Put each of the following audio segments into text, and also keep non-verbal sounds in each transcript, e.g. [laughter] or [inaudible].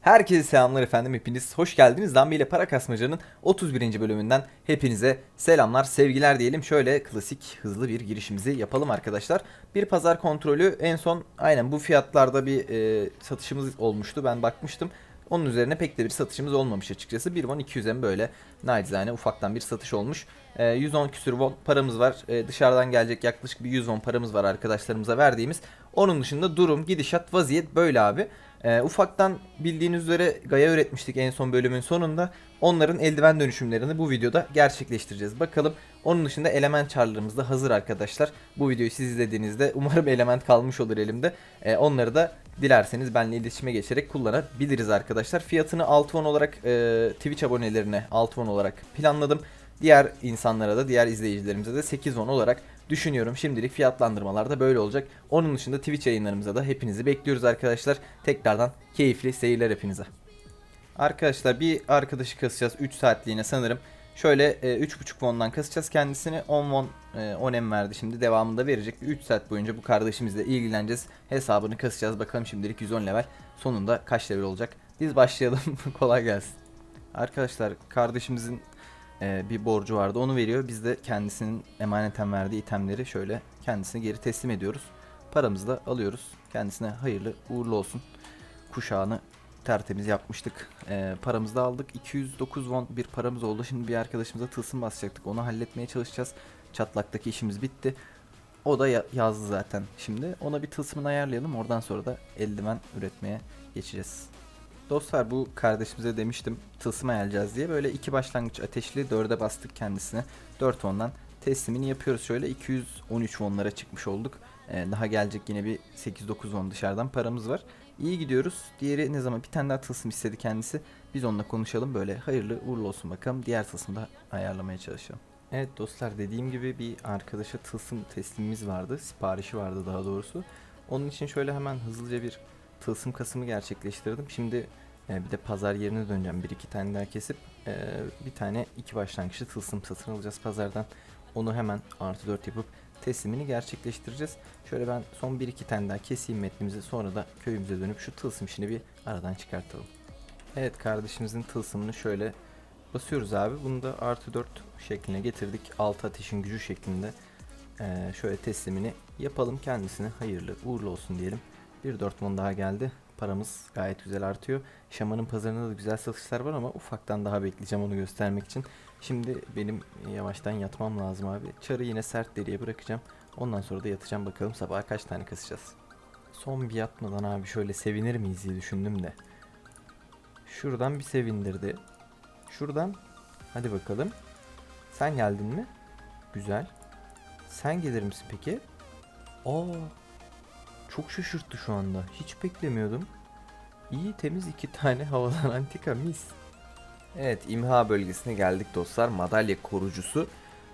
Herkese selamlar efendim hepiniz hoş geldiniz. Dambe ile para kasmacanın 31. bölümünden hepinize selamlar sevgiler diyelim. Şöyle klasik hızlı bir girişimizi yapalım arkadaşlar. Bir pazar kontrolü en son aynen bu fiyatlarda bir e, satışımız olmuştu ben bakmıştım. Onun üzerine pek de bir satışımız olmamış açıkçası. 1 won 200'e böyle nacizane ufaktan bir satış olmuş. E, 110 küsür won paramız var. E, dışarıdan gelecek yaklaşık bir 100 won paramız var arkadaşlarımıza verdiğimiz. Onun dışında durum, gidişat, vaziyet böyle abi. Ee, ufaktan bildiğiniz üzere Gaya üretmiştik en son bölümün sonunda. Onların eldiven dönüşümlerini bu videoda gerçekleştireceğiz. Bakalım onun dışında element çarlarımız da hazır arkadaşlar. Bu videoyu siz izlediğinizde [laughs] umarım element kalmış olur elimde. Ee, onları da dilerseniz benimle iletişime geçerek kullanabiliriz arkadaşlar. Fiyatını 6 won olarak e, Twitch abonelerine 6 won olarak planladım. Diğer insanlara da diğer izleyicilerimize de 8 won olarak düşünüyorum. Şimdilik fiyatlandırmalar da böyle olacak. Onun dışında Twitch yayınlarımıza da hepinizi bekliyoruz arkadaşlar. Tekrardan keyifli seyirler hepinize. Arkadaşlar bir arkadaşı kasacağız 3 saatliğine sanırım. Şöyle e, 3.5 won'dan kasacağız kendisini. 10 won e, 10 em verdi şimdi devamında verecek. 3 saat boyunca bu kardeşimizle ilgileneceğiz. Hesabını kasacağız. Bakalım şimdilik 110 level. Sonunda kaç level olacak? Biz başlayalım. [laughs] Kolay gelsin. Arkadaşlar kardeşimizin e, bir borcu vardı. Onu veriyor. Biz de kendisinin emaneten verdiği itemleri şöyle kendisine geri teslim ediyoruz. Paramızı da alıyoruz. Kendisine hayırlı uğurlu olsun. Kuşağını tertemiz yapmıştık. E, paramızı da aldık. 209 won bir paramız oldu. Şimdi bir arkadaşımıza tılsım basacaktık. Onu halletmeye çalışacağız. Çatlaktaki işimiz bitti. O da ya- yazdı zaten şimdi. Ona bir tılsımını ayarlayalım. Oradan sonra da eldiven üretmeye geçeceğiz. Dostlar bu kardeşimize demiştim tılsım ayarlayacağız diye. Böyle iki başlangıç ateşli dörde bastık kendisine. 4 won'dan teslimini yapıyoruz. Şöyle 213 won'lara çıkmış olduk. Ee, daha gelecek yine bir 8-9 won dışarıdan paramız var. İyi gidiyoruz. Diğeri ne zaman bir tane daha tılsım istedi kendisi. Biz onunla konuşalım böyle hayırlı uğurlu olsun bakalım. Diğer tılsımı da ayarlamaya çalışalım. Evet dostlar dediğim gibi bir arkadaşa tılsım teslimimiz vardı. Siparişi vardı daha doğrusu. Onun için şöyle hemen hızlıca bir tılsım kasımı gerçekleştirdim. Şimdi e, bir de pazar yerine döneceğim. Bir iki tane daha kesip e, bir tane iki başlangıçlı tılsım satın alacağız pazardan. Onu hemen artı 4 yapıp teslimini gerçekleştireceğiz. Şöyle ben son bir iki tane daha keseyim metnimizi sonra da köyümüze dönüp şu tılsım işini bir aradan çıkartalım. Evet kardeşimizin tılsımını şöyle basıyoruz abi. Bunu da artı 4 şekline getirdik. Altı ateşin gücü şeklinde e, şöyle teslimini yapalım. Kendisine hayırlı uğurlu olsun diyelim. Bir 4 mon daha geldi. Paramız gayet güzel artıyor. Şamanın pazarında da güzel satışlar var ama ufaktan daha bekleyeceğim onu göstermek için. Şimdi benim yavaştan yatmam lazım abi. Çarı yine sert deriye bırakacağım. Ondan sonra da yatacağım bakalım sabaha kaç tane kasacağız. Son bir yatmadan abi şöyle sevinir miyiz diye düşündüm de. Şuradan bir sevindirdi. Şuradan hadi bakalım. Sen geldin mi? Güzel. Sen gelir misin peki? Aa çok şaşırttı şu anda. Hiç beklemiyordum. İyi temiz iki tane [laughs] havadan antika mis. Evet imha bölgesine geldik dostlar. Madalya korucusu.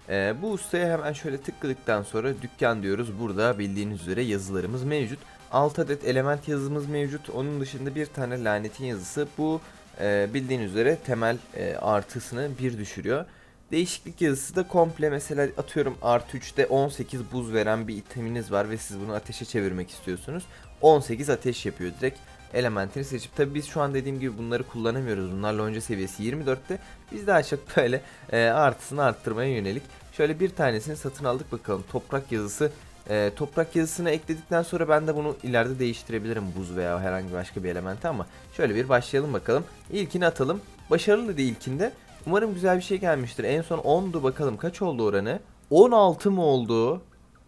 Ee, bu ustaya hemen şöyle tıkladıktan sonra dükkan diyoruz. Burada bildiğiniz üzere yazılarımız mevcut. 6 adet element yazımız mevcut. Onun dışında bir tane lanetin yazısı. Bu e, bildiğiniz üzere temel e, artısını bir düşürüyor. Değişiklik yazısı da komple mesela atıyorum artı 3'te 18 buz veren bir iteminiz var ve siz bunu ateşe çevirmek istiyorsunuz. 18 ateş yapıyor direkt elementini seçip tabi biz şu an dediğim gibi bunları kullanamıyoruz. Bunlarla önce seviyesi 24'te. Biz daha çok böyle e, artısını arttırmaya yönelik. Şöyle bir tanesini satın aldık bakalım. Toprak yazısı. E, toprak yazısını ekledikten sonra ben de bunu ileride değiştirebilirim buz veya herhangi başka bir elementi ama şöyle bir başlayalım bakalım. İlkini atalım. Başarılı değil ilkinde. Umarım güzel bir şey gelmiştir. En son 10'du bakalım kaç oldu oranı? 16 mı oldu?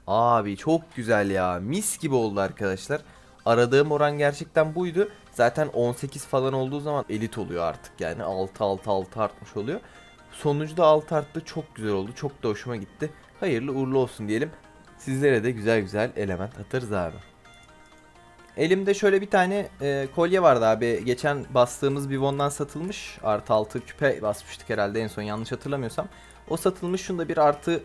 Abi çok güzel ya. Mis gibi oldu arkadaşlar. Aradığım oran gerçekten buydu. Zaten 18 falan olduğu zaman elit oluyor artık yani 6 6 6 artmış oluyor. Sonuncuda 6 arttı çok güzel oldu. Çok da hoşuma gitti. Hayırlı uğurlu olsun diyelim. Sizlere de güzel güzel element atarız abi. Elimde şöyle bir tane e, kolye vardı abi. Geçen bastığımız bir Von'dan satılmış. Artı 6 küpe basmıştık herhalde en son yanlış hatırlamıyorsam. O satılmış. Şunu da bir artı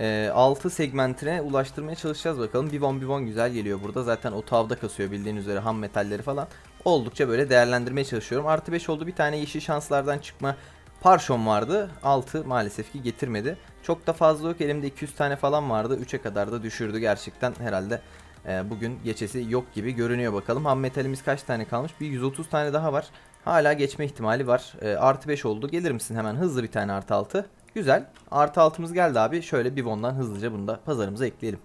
e, 6 segmentine ulaştırmaya çalışacağız bakalım. Bir Von bir Von güzel geliyor burada. Zaten o tavda kasıyor bildiğiniz üzere ham metalleri falan. Oldukça böyle değerlendirmeye çalışıyorum. Artı 5 oldu. Bir tane yeşil şanslardan çıkma Parşom vardı. 6 maalesef ki getirmedi. Çok da fazla yok. Elimde 200 tane falan vardı. 3'e kadar da düşürdü gerçekten herhalde. E, bugün geçesi yok gibi görünüyor bakalım. Ham metalimiz kaç tane kalmış? Bir 130 tane daha var. Hala geçme ihtimali var. E, artı 5 oldu. Gelir misin hemen hızlı bir tane artı 6. Güzel. Artı 6'mız geldi abi. Şöyle bir bondan hızlıca bunu da pazarımıza ekleyelim.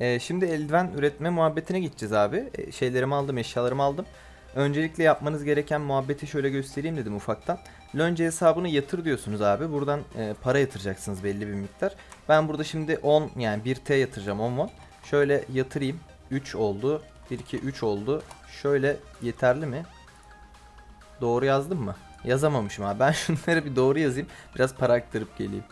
E, şimdi eldiven üretme muhabbetine gideceğiz abi. E, şeylerimi aldım, eşyalarımı aldım. Öncelikle yapmanız gereken muhabbeti şöyle göstereyim dedim ufaktan. Lonca hesabını yatır diyorsunuz abi. Buradan e, para yatıracaksınız belli bir miktar. Ben burada şimdi 10 yani 1T yatıracağım 10 won. Şöyle yatırayım. 3 oldu. 1 2 3 oldu. Şöyle yeterli mi? Doğru yazdım mı? Yazamamışım abi. Ben [laughs] şunları bir doğru yazayım. Biraz para aktarıp geleyim.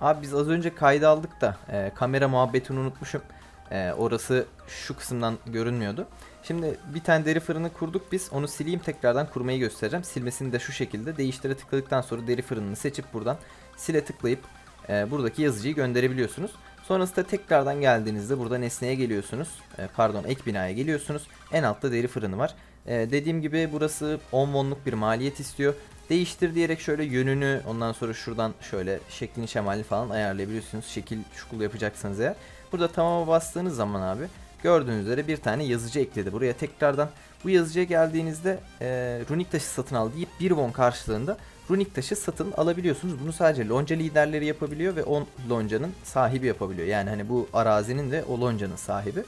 Abi biz az önce kaydı aldık da e, kamera muhabbetini unutmuşum. E, orası şu kısımdan görünmüyordu. Şimdi bir tane deri fırını kurduk biz. Onu sileyim tekrardan kurmayı göstereceğim. Silmesini de şu şekilde değiştire tıkladıktan sonra deri fırınını seçip buradan sile tıklayıp e, buradaki yazıcıyı gönderebiliyorsunuz. Sonrasında tekrardan geldiğinizde burada nesneye geliyorsunuz. E, pardon ek binaya geliyorsunuz. En altta deri fırını var. E, dediğim gibi burası 10 wonluk bir maliyet istiyor. Değiştir diyerek şöyle yönünü ondan sonra şuradan şöyle şeklini şemalini falan ayarlayabiliyorsunuz. Şekil şukul yapacaksanız eğer. Burada tamama bastığınız zaman abi gördüğünüz üzere bir tane yazıcı ekledi. Buraya tekrardan bu yazıcıya geldiğinizde e, runik taşı satın al deyip 1 won karşılığında runik taşı satın alabiliyorsunuz. Bunu sadece lonca liderleri yapabiliyor ve o loncanın sahibi yapabiliyor. Yani hani bu arazinin de o loncanın sahibi.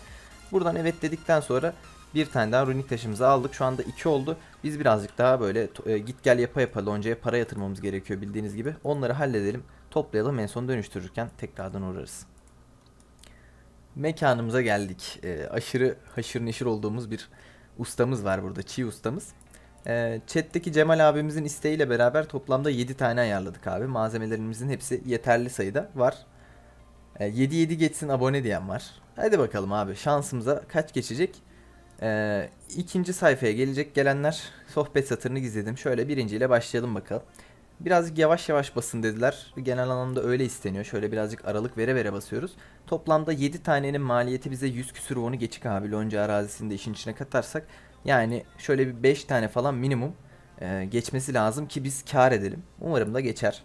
Buradan evet dedikten sonra bir tane daha runik taşımızı aldık. Şu anda 2 oldu. Biz birazcık daha böyle e, git gel yapa yapa loncaya para yatırmamız gerekiyor bildiğiniz gibi. Onları halledelim. Toplayalım en son dönüştürürken tekrardan uğrarız. Mekanımıza geldik. E, aşırı haşır neşir olduğumuz bir ustamız var burada. Çiğ ustamız. E, chat'teki Cemal abimizin isteğiyle beraber toplamda 7 tane ayarladık abi. Malzemelerimizin hepsi yeterli sayıda var. E, 7-7 geçsin abone diyen var. Hadi bakalım abi şansımıza kaç geçecek? E, ikinci sayfaya gelecek gelenler sohbet satırını gizledim. Şöyle birinciyle başlayalım bakalım. Birazcık yavaş yavaş basın dediler. Genel anlamda öyle isteniyor. Şöyle birazcık aralık vere vere basıyoruz. Toplamda 7 tanenin maliyeti bize 100 küsür wonu geçik abi. Lonca arazisini de işin içine katarsak. Yani şöyle bir 5 tane falan minimum e, geçmesi lazım ki biz kar edelim. Umarım da geçer.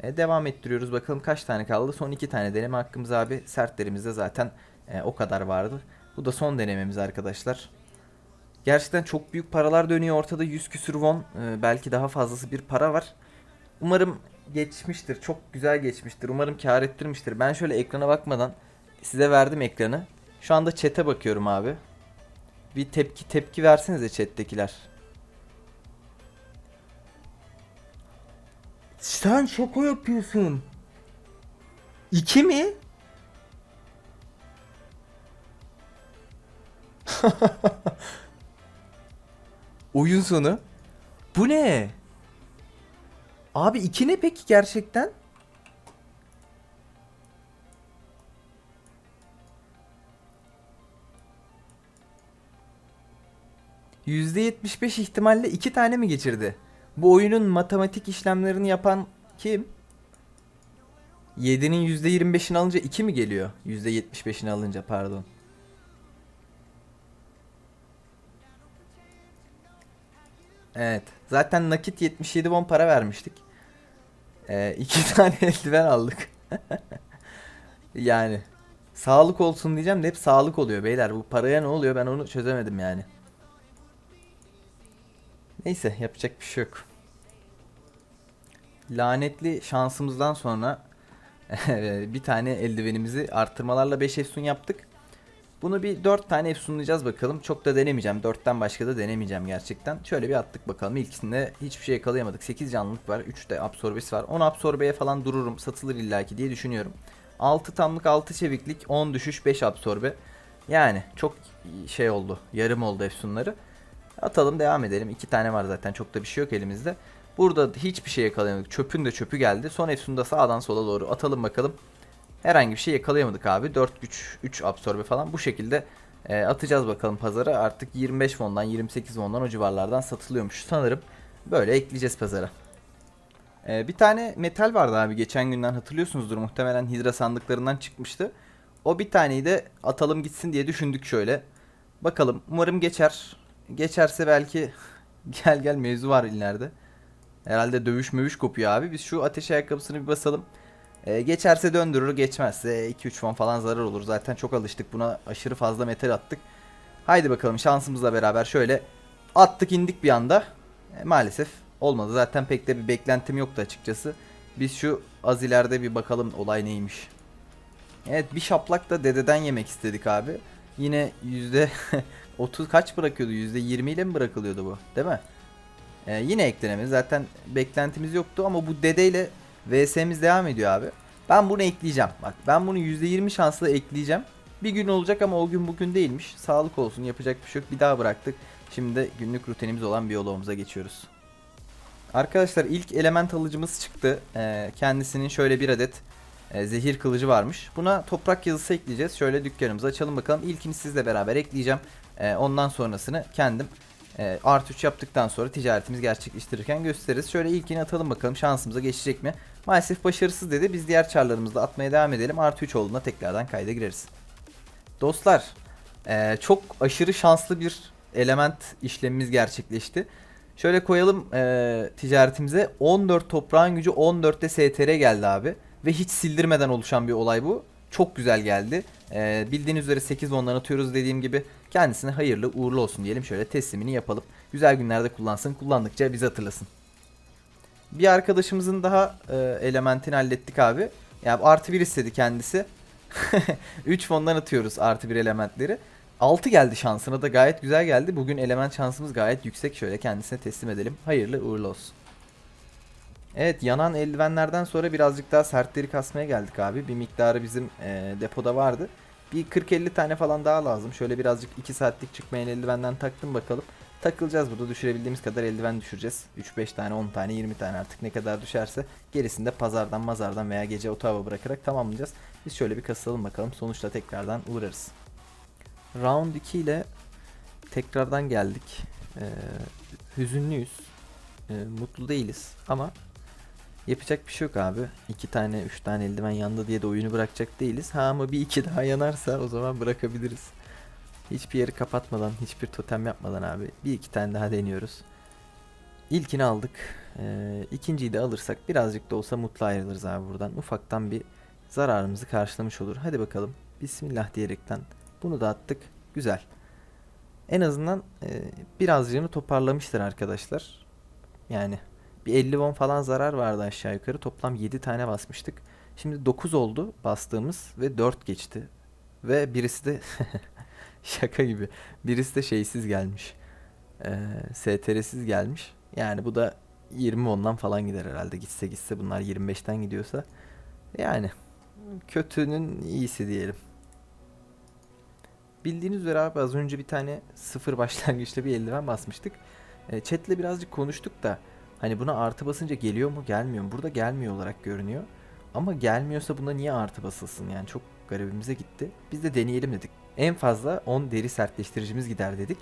E, devam ettiriyoruz bakalım kaç tane kaldı. Son 2 tane deneme hakkımız abi. Sertlerimizde zaten e, o kadar vardı. Bu da son denememiz arkadaşlar. Gerçekten çok büyük paralar dönüyor ortada 100 küsür won. E, belki daha fazlası bir para var. Umarım geçmiştir. Çok güzel geçmiştir. Umarım kar ettirmiştir. Ben şöyle ekrana bakmadan size verdim ekranı. Şu anda chat'e bakıyorum abi. Bir tepki tepki versenize chat'tekiler. Sen şaka yapıyorsun. İki mi? [laughs] Oyun sonu. Bu ne? Abi iki ne peki gerçekten? %75 ihtimalle iki tane mi geçirdi? Bu oyunun matematik işlemlerini yapan kim? 7'nin %25'ini alınca 2 mi geliyor? %75'ini alınca pardon. Evet. Zaten nakit 77 bon para vermiştik. Ee, [laughs] iki tane eldiven aldık. [laughs] yani sağlık olsun diyeceğim de hep sağlık oluyor beyler. Bu paraya ne oluyor ben onu çözemedim yani. Neyse yapacak bir şey yok. Lanetli şansımızdan sonra [laughs] bir tane eldivenimizi artırmalarla 5 efsun yaptık. Bunu bir 4 tane efsunlayacağız bakalım. Çok da denemeyeceğim. 4'ten başka da denemeyeceğim gerçekten. Şöyle bir attık bakalım. İlkisinde hiçbir şey yakalayamadık. 8 canlılık var. 3 de absorbesi var. 10 absorbeye falan dururum. Satılır illaki diye düşünüyorum. 6 tamlık 6 çeviklik 10 düşüş 5 absorbe. Yani çok şey oldu. Yarım oldu efsunları. Atalım devam edelim. 2 tane var zaten. Çok da bir şey yok elimizde. Burada hiçbir şey yakalayamadık. Çöpün de çöpü geldi. Son efsunda sağdan sola doğru atalım bakalım. Herhangi bir şey yakalayamadık abi. 4 güç 3 absorbe falan bu şekilde e, atacağız bakalım pazara. Artık 25 won'dan 28 won'dan o civarlardan satılıyormuş sanırım. Böyle ekleyeceğiz pazara. E, bir tane metal vardı abi geçen günden hatırlıyorsunuzdur muhtemelen hidra sandıklarından çıkmıştı. O bir taneyi de atalım gitsin diye düşündük şöyle. Bakalım umarım geçer. Geçerse belki [laughs] gel gel mevzu var ileride. Herhalde dövüş mövüş kopuyor abi. Biz şu ateş ayakkabısını bir basalım. E, geçerse döndürür geçmezse 2-3 fon falan zarar olur. Zaten çok alıştık buna aşırı fazla metal attık. Haydi bakalım şansımızla beraber şöyle attık indik bir anda. E, maalesef olmadı. Zaten pek de bir beklentim yoktu açıkçası. Biz şu az ileride bir bakalım olay neymiş. Evet bir şaplak da dededen yemek istedik abi. Yine yüzde [laughs] 30 kaç bırakıyordu? Yüzde 20 ile mi bırakılıyordu bu? Değil mi? Ee, yine eklenemez. Zaten beklentimiz yoktu ama bu dedeyle VS'miz devam ediyor abi. Ben bunu ekleyeceğim. Bak ben bunu %20 şansla ekleyeceğim. Bir gün olacak ama o gün bugün değilmiş. Sağlık olsun yapacak bir şey yok. Bir daha bıraktık. Şimdi günlük rutinimiz olan biyoloğumuza geçiyoruz. Arkadaşlar ilk element alıcımız çıktı. Ee, kendisinin şöyle bir adet e, zehir kılıcı varmış. Buna toprak yazısı ekleyeceğiz. Şöyle dükkanımızı açalım bakalım. İlkini sizle beraber ekleyeceğim. E, ondan sonrasını kendim e, artı 3 yaptıktan sonra ticaretimiz gerçekleştirirken gösteririz. Şöyle ilkini atalım bakalım şansımıza geçecek mi? Maalesef başarısız dedi. Biz diğer çarlarımızla atmaya devam edelim. Artı 3 olduğunda tekrardan kayda gireriz. Dostlar e, çok aşırı şanslı bir element işlemimiz gerçekleşti. Şöyle koyalım e, ticaretimize 14 toprağın gücü 14'te STR geldi abi. Ve hiç sildirmeden oluşan bir olay bu. Çok güzel geldi. Ee, bildiğiniz üzere 8 ondan atıyoruz dediğim gibi. Kendisine hayırlı uğurlu olsun diyelim. Şöyle teslimini yapalım. Güzel günlerde kullansın. Kullandıkça bizi hatırlasın. Bir arkadaşımızın daha e, elementini hallettik abi. Yani artı 1 istedi kendisi. [laughs] 3 fondan atıyoruz artı 1 elementleri. 6 geldi şansına da gayet güzel geldi. Bugün element şansımız gayet yüksek. Şöyle kendisine teslim edelim. Hayırlı uğurlu olsun. Evet yanan eldivenlerden sonra birazcık daha sertleri kasmaya geldik abi. Bir miktarı bizim e, depoda vardı. Bir 40-50 tane falan daha lazım. Şöyle birazcık 2 saatlik çıkmayan eldivenden taktım bakalım. Takılacağız burada düşürebildiğimiz kadar eldiven düşüreceğiz. 3-5 tane 10 tane 20 tane artık ne kadar düşerse gerisini de pazardan mazardan veya gece otava bırakarak tamamlayacağız. Biz şöyle bir kasalım bakalım sonuçta tekrardan uğrarız. Round 2 ile tekrardan geldik. Ee, hüzünlüyüz. Ee, mutlu değiliz ama Yapacak bir şey yok abi. İki tane, üç tane eldiven yandı diye de oyunu bırakacak değiliz. Ha ama bir iki daha yanarsa o zaman bırakabiliriz. Hiçbir yeri kapatmadan, hiçbir totem yapmadan abi. Bir iki tane daha deniyoruz. İlkini aldık. Ee, ikinciyi de alırsak birazcık da olsa mutlu ayrılırız abi buradan. Ufaktan bir zararımızı karşılamış olur. Hadi bakalım. Bismillah diyerekten bunu da attık. Güzel. En azından e, birazcığını toparlamıştır arkadaşlar. Yani bir 50 won falan zarar vardı aşağı yukarı. Toplam 7 tane basmıştık. Şimdi 9 oldu bastığımız ve 4 geçti. Ve birisi de [laughs] şaka gibi. Birisi de şeysiz gelmiş. Ee, STR'siz gelmiş. Yani bu da 20 ondan falan gider herhalde. Gitse gitse bunlar 25'ten gidiyorsa. Yani kötünün iyisi diyelim. Bildiğiniz üzere abi az önce bir tane sıfır başlangıçta bir eldiven basmıştık. E, chat'le birazcık konuştuk da Hani buna artı basınca geliyor mu gelmiyor mu? Burada gelmiyor olarak görünüyor. Ama gelmiyorsa buna niye artı basılsın? Yani çok garibimize gitti. Biz de deneyelim dedik. En fazla 10 deri sertleştiricimiz gider dedik.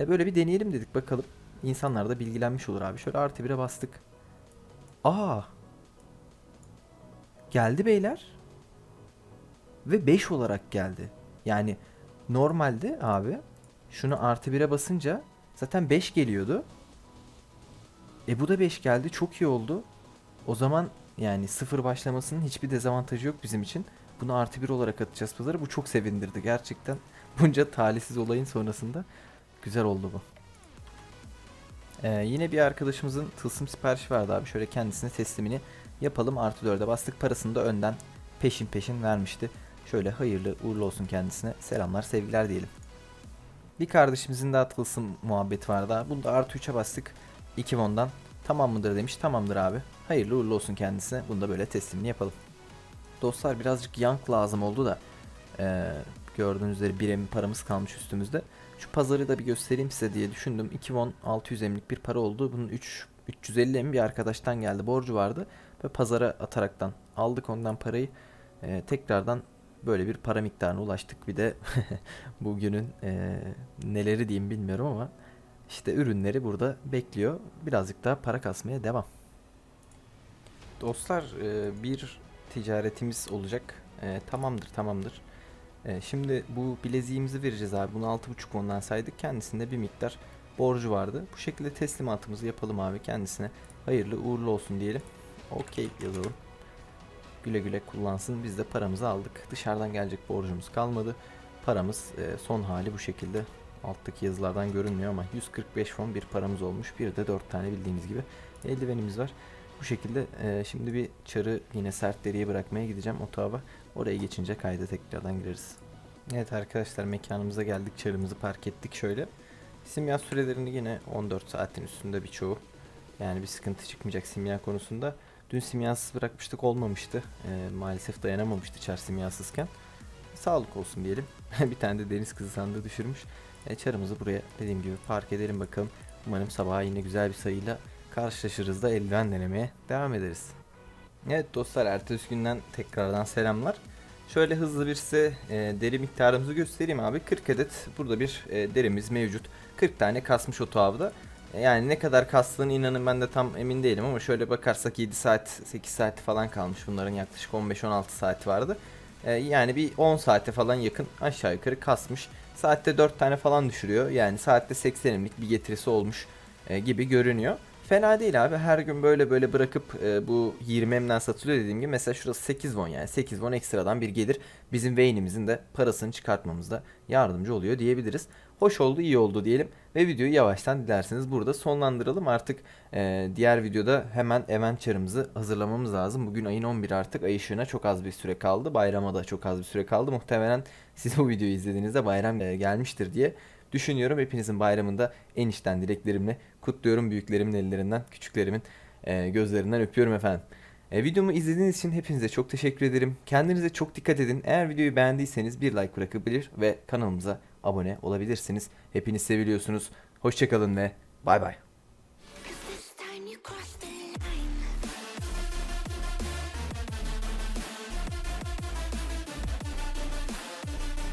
E böyle bir deneyelim dedik bakalım. İnsanlar da bilgilenmiş olur abi. Şöyle artı 1'e bastık. Aa. Geldi beyler. Ve 5 olarak geldi. Yani normalde abi şunu artı 1'e basınca zaten 5 geliyordu. E bu da 5 geldi. Çok iyi oldu. O zaman yani sıfır başlamasının hiçbir dezavantajı yok bizim için. Bunu artı bir olarak atacağız pazara. Bu çok sevindirdi gerçekten. [laughs] Bunca talihsiz olayın sonrasında güzel oldu bu. Ee, yine bir arkadaşımızın tılsım siparişi vardı abi. Şöyle kendisine teslimini yapalım. Artı 4'e bastık. Parasını da önden peşin peşin vermişti. Şöyle hayırlı uğurlu olsun kendisine. Selamlar sevgiler diyelim. Bir kardeşimizin daha tılsım muhabbeti vardı. Bunu da artı 3'e bastık. 2 won'dan tamam mıdır demiş. Tamamdır abi. Hayırlı uğurlu olsun kendisine. Bunu da böyle teslimini yapalım. Dostlar birazcık yank lazım oldu da ee, gördüğünüz üzere 1 emin paramız kalmış üstümüzde. Şu pazarı da bir göstereyim size diye düşündüm. 2 won 600 emlik bir para oldu. Bunun 3 350 em bir arkadaştan geldi. Borcu vardı. Ve pazara ataraktan aldık ondan parayı. Ee, tekrardan böyle bir para miktarına ulaştık. Bir de [laughs] bugünün e, neleri diyeyim bilmiyorum ama işte ürünleri burada bekliyor. Birazcık daha para kasmaya devam. Dostlar e, bir ticaretimiz olacak. E, tamamdır tamamdır. E, şimdi bu bileziğimizi vereceğiz abi. Bunu 6.5 ondan saydık. Kendisinde bir miktar borcu vardı. Bu şekilde teslimatımızı yapalım abi kendisine. Hayırlı uğurlu olsun diyelim. Okey yazalım. güle güle kullansın. Biz de paramızı aldık. Dışarıdan gelecek borcumuz kalmadı. Paramız son hali bu şekilde. Alttaki yazılardan görünmüyor ama 145 fon bir paramız olmuş. Bir de 4 tane bildiğiniz gibi eldivenimiz var. Bu şekilde e, şimdi bir çarı yine sert deriye bırakmaya gideceğim o. Oraya geçince kayda tekrardan gireriz. Evet arkadaşlar mekanımıza geldik. Çarımızı park ettik şöyle. Simya sürelerini yine 14 saatin üstünde birçoğu. Yani bir sıkıntı çıkmayacak simya konusunda. Dün simyasız bırakmıştık olmamıştı. Ee, maalesef dayanamamıştı çar simyasızken. Sağlık olsun diyelim. [laughs] bir tane de deniz kızı sandığı düşürmüş. E, buraya dediğim gibi park edelim bakalım. Umarım sabaha yine güzel bir sayıyla karşılaşırız da eldiven denemeye devam ederiz. Evet dostlar ertesi günden tekrardan selamlar. Şöyle hızlı bir size e, deri miktarımızı göstereyim abi. 40 adet burada bir e, derimiz mevcut. 40 tane kasmış o tuhafda. E, yani ne kadar kastığını inanın ben de tam emin değilim ama şöyle bakarsak 7 saat 8 saati falan kalmış. Bunların yaklaşık 15-16 saati vardı. E, yani bir 10 saate falan yakın aşağı yukarı kasmış. Saatte 4 tane falan düşürüyor. Yani saatte 80'imlik bir getirisi olmuş e, gibi görünüyor. Fena değil abi. Her gün böyle böyle bırakıp e, bu 20M'den satılıyor dediğim gibi. Mesela şurası 8 won yani 8 won ekstradan bir gelir. Bizim Vayne'imizin de parasını çıkartmamızda yardımcı oluyor diyebiliriz. Hoş oldu, iyi oldu diyelim. Ve videoyu yavaştan dilerseniz burada sonlandıralım. Artık e, diğer videoda hemen event hazırlamamız lazım. Bugün ayın 11 artık. Ay ışığına çok az bir süre kaldı. Bayrama da çok az bir süre kaldı. Muhtemelen siz bu videoyu izlediğinizde bayram e, gelmiştir diye düşünüyorum. Hepinizin bayramında en içten dileklerimle kutluyorum. Büyüklerimin ellerinden, küçüklerimin e, gözlerinden öpüyorum efendim. E, videomu izlediğiniz için hepinize çok teşekkür ederim. Kendinize çok dikkat edin. Eğer videoyu beğendiyseniz bir like bırakabilir ve kanalımıza abone olabilirsiniz. Hepiniz seviliyorsunuz. Hoşçakalın ve bay bay.